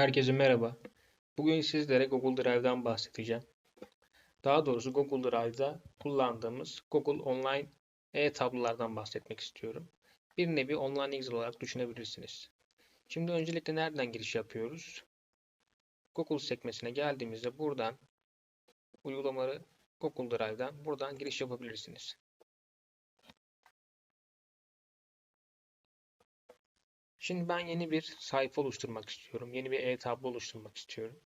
Herkese merhaba. Bugün sizlere Google Drive'dan bahsedeceğim. Daha doğrusu Google Drive'da kullandığımız Google Online e-tablolardan bahsetmek istiyorum. Bir nevi online Excel olarak düşünebilirsiniz. Şimdi öncelikle nereden giriş yapıyoruz? Google sekmesine geldiğimizde buradan uygulamaları Google Drive'dan buradan giriş yapabilirsiniz. Şimdi ben yeni bir sayfa oluşturmak istiyorum. Yeni bir e-tablo oluşturmak istiyorum.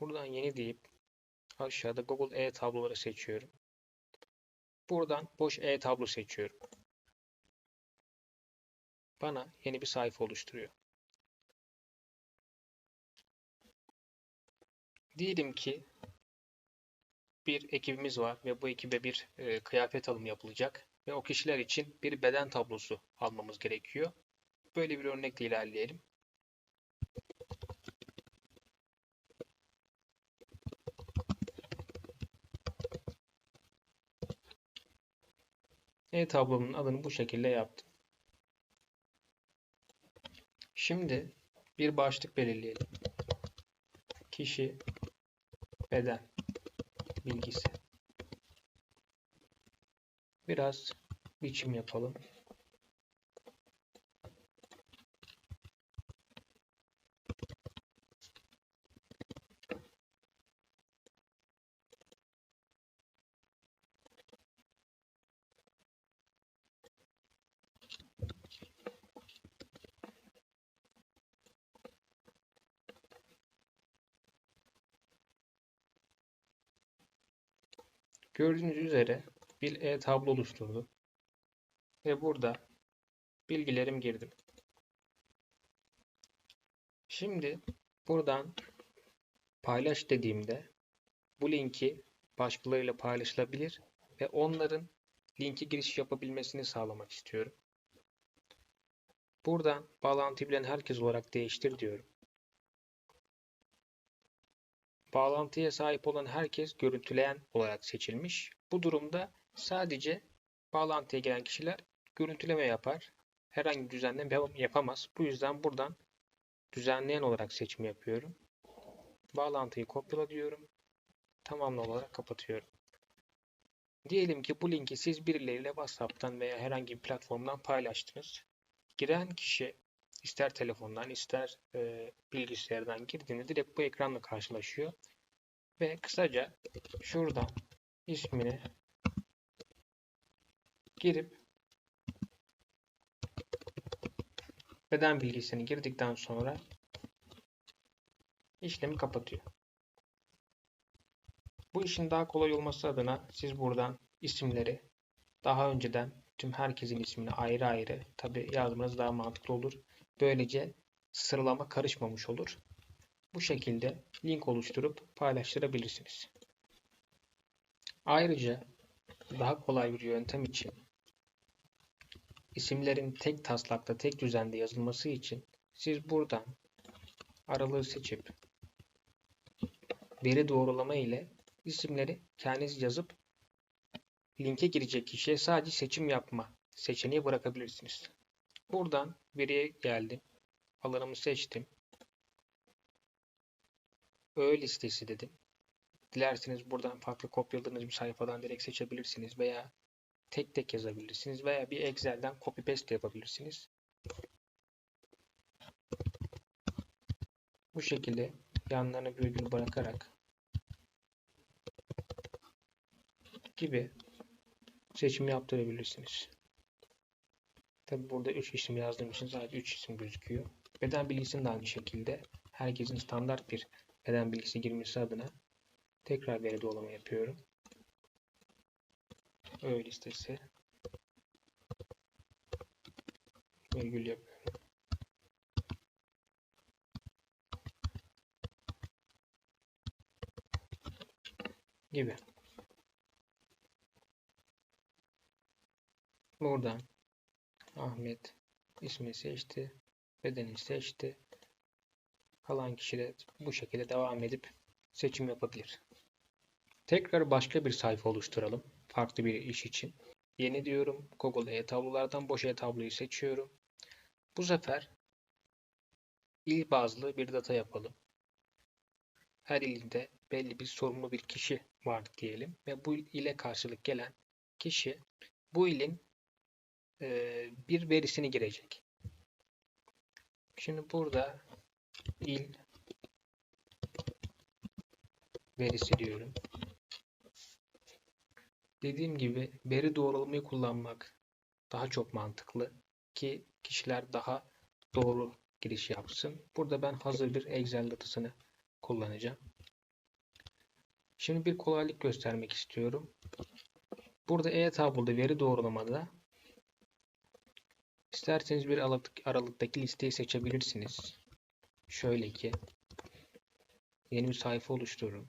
Buradan yeni deyip aşağıda Google e-tabloları seçiyorum. Buradan boş e-tablo seçiyorum. Bana yeni bir sayfa oluşturuyor. Diyelim ki bir ekibimiz var ve bu ekibe bir e, kıyafet alımı yapılacak ve o kişiler için bir beden tablosu almamız gerekiyor. Böyle bir örnekle ilerleyelim. E-tablomun adını bu şekilde yaptım. Şimdi bir başlık belirleyelim. Kişi, beden, bilgisi. Biraz biçim yapalım. Gördüğünüz üzere bir e-tablo oluşturdu. Ve burada bilgilerim girdim. Şimdi buradan paylaş dediğimde bu linki başkalarıyla paylaşılabilir ve onların linki giriş yapabilmesini sağlamak istiyorum. Buradan bağlantı bilen herkes olarak değiştir diyorum. Bağlantıya sahip olan herkes görüntüleyen olarak seçilmiş. Bu durumda sadece bağlantıya gelen kişiler görüntüleme yapar. Herhangi bir düzenleme yapamaz. Bu yüzden buradan düzenleyen olarak seçim yapıyorum. Bağlantıyı kopyala diyorum. Tamamla olarak kapatıyorum. Diyelim ki bu linki siz birileriyle WhatsApp'tan veya herhangi bir platformdan paylaştınız. Giren kişi ister telefondan ister e, bilgisayardan girdiğinde direkt bu ekranla karşılaşıyor. Ve kısaca şuradan ismini girip beden bilgisini girdikten sonra işlemi kapatıyor. Bu işin daha kolay olması adına siz buradan isimleri daha önceden tüm herkesin ismini ayrı ayrı tabi yazmanız daha mantıklı olur. Böylece sıralama karışmamış olur. Bu şekilde link oluşturup paylaştırabilirsiniz. Ayrıca daha kolay bir yöntem için isimlerin tek taslakta, tek düzende yazılması için siz buradan aralığı seçip veri doğrulama ile isimleri kendiniz yazıp linke girecek kişiye sadece seçim yapma seçeneği bırakabilirsiniz. Buradan veriye geldim. Alanımı seçtim. Öğe listesi dedim. Dilerseniz buradan farklı kopyaladığınız bir sayfadan direkt seçebilirsiniz veya tek tek yazabilirsiniz veya bir Excel'den copy paste yapabilirsiniz. Bu şekilde yanlarına virgül bırakarak gibi seçim yaptırabilirsiniz. Tabi burada 3 isim yazdığım için sadece 3 isim gözüküyor. Beden bilgisinin de aynı şekilde herkesin standart bir beden bilgisi girmesi adına tekrar veri doğrulama yapıyorum. Öğe listesi virgül yapıyorum. gibi. Buradan Ahmet ismi seçti. Bedeni seçti. Kalan kişi de bu şekilde devam edip seçim yapabilir. Tekrar başka bir sayfa oluşturalım. Farklı bir iş için. Yeni diyorum. Google e-tablolardan boş e-tabloyu seçiyorum. Bu sefer il bazlı bir data yapalım. Her ilde belli bir sorumlu bir kişi var diyelim ve bu ile karşılık gelen kişi bu ilin bir verisini girecek. Şimdi burada il verisi diyorum. Dediğim gibi veri doğrulamayı kullanmak daha çok mantıklı ki kişiler daha doğru giriş yapsın. Burada ben hazır bir Excel datasını kullanacağım. Şimdi bir kolaylık göstermek istiyorum. Burada e-tabloda veri doğrulamada isterseniz bir aralıktaki listeyi seçebilirsiniz. Şöyle ki yeni bir sayfa oluştururum.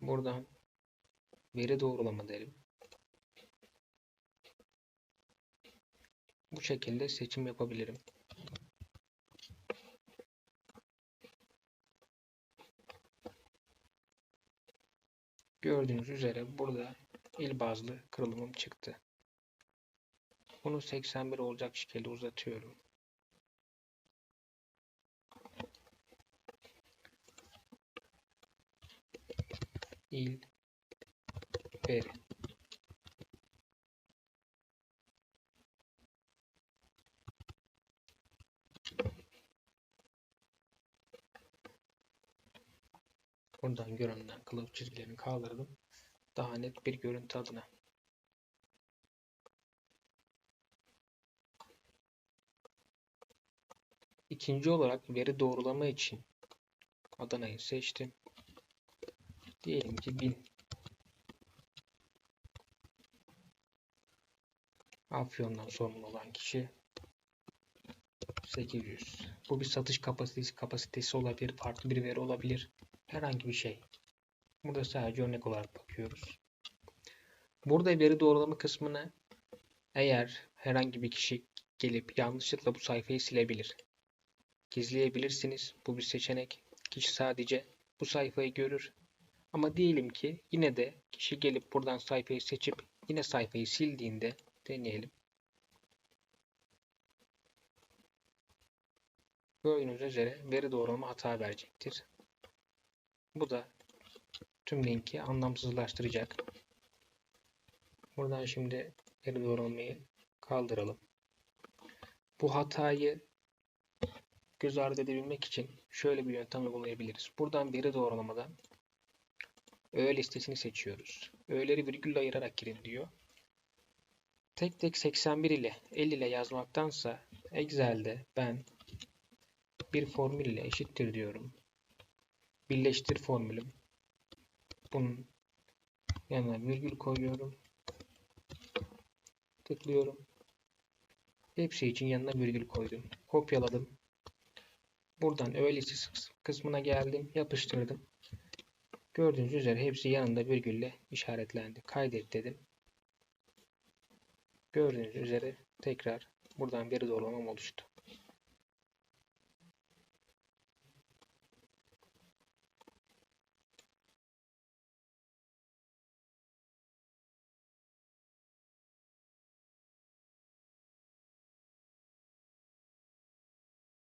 Buradan veri doğrulama derim. Bu şekilde seçim yapabilirim. Gördüğünüz üzere burada il bazlı kırılımım çıktı. Bunu 81 olacak şekilde uzatıyorum. il veri Buradan görünen kılıf çizgilerini kaldırdım. Daha net bir görüntü adına. İkinci olarak veri doğrulama için Adana'yı seçtim. Diyelim ki 1000 Afyon'dan sorumlu olan kişi 800. Bu bir satış kapasitesi, kapasitesi olabilir, farklı bir veri olabilir. Herhangi bir şey. Burada sadece örnek olarak bakıyoruz. Burada veri doğrulama kısmını eğer herhangi bir kişi gelip yanlışlıkla bu sayfayı silebilir. Gizleyebilirsiniz. Bu bir seçenek. Kişi sadece bu sayfayı görür. Ama diyelim ki yine de kişi gelip buradan sayfayı seçip yine sayfayı sildiğinde deneyelim. Gördüğünüz üzere veri doğrulama hata verecektir. Bu da tüm linki anlamsızlaştıracak. Buradan şimdi veri doğrulamayı kaldıralım. Bu hatayı göz ardı edebilmek için şöyle bir yöntem uygulayabiliriz. Buradan veri doğrulamadan öğe listesini seçiyoruz. Öğeleri virgülle ayırarak girin diyor. Tek tek 81 ile 50 ile yazmaktansa Excel'de ben bir formül ile eşittir diyorum. Birleştir formülüm. Bunun yanına virgül koyuyorum. Tıklıyorum. Hepsi için yanına virgül koydum. Kopyaladım. Buradan öğe listesi kısmına geldim. Yapıştırdım. Gördüğünüz üzere hepsi yanında virgülle işaretlendi. Kaydet dedim. Gördüğünüz üzere tekrar buradan veri doğrulamam oluştu.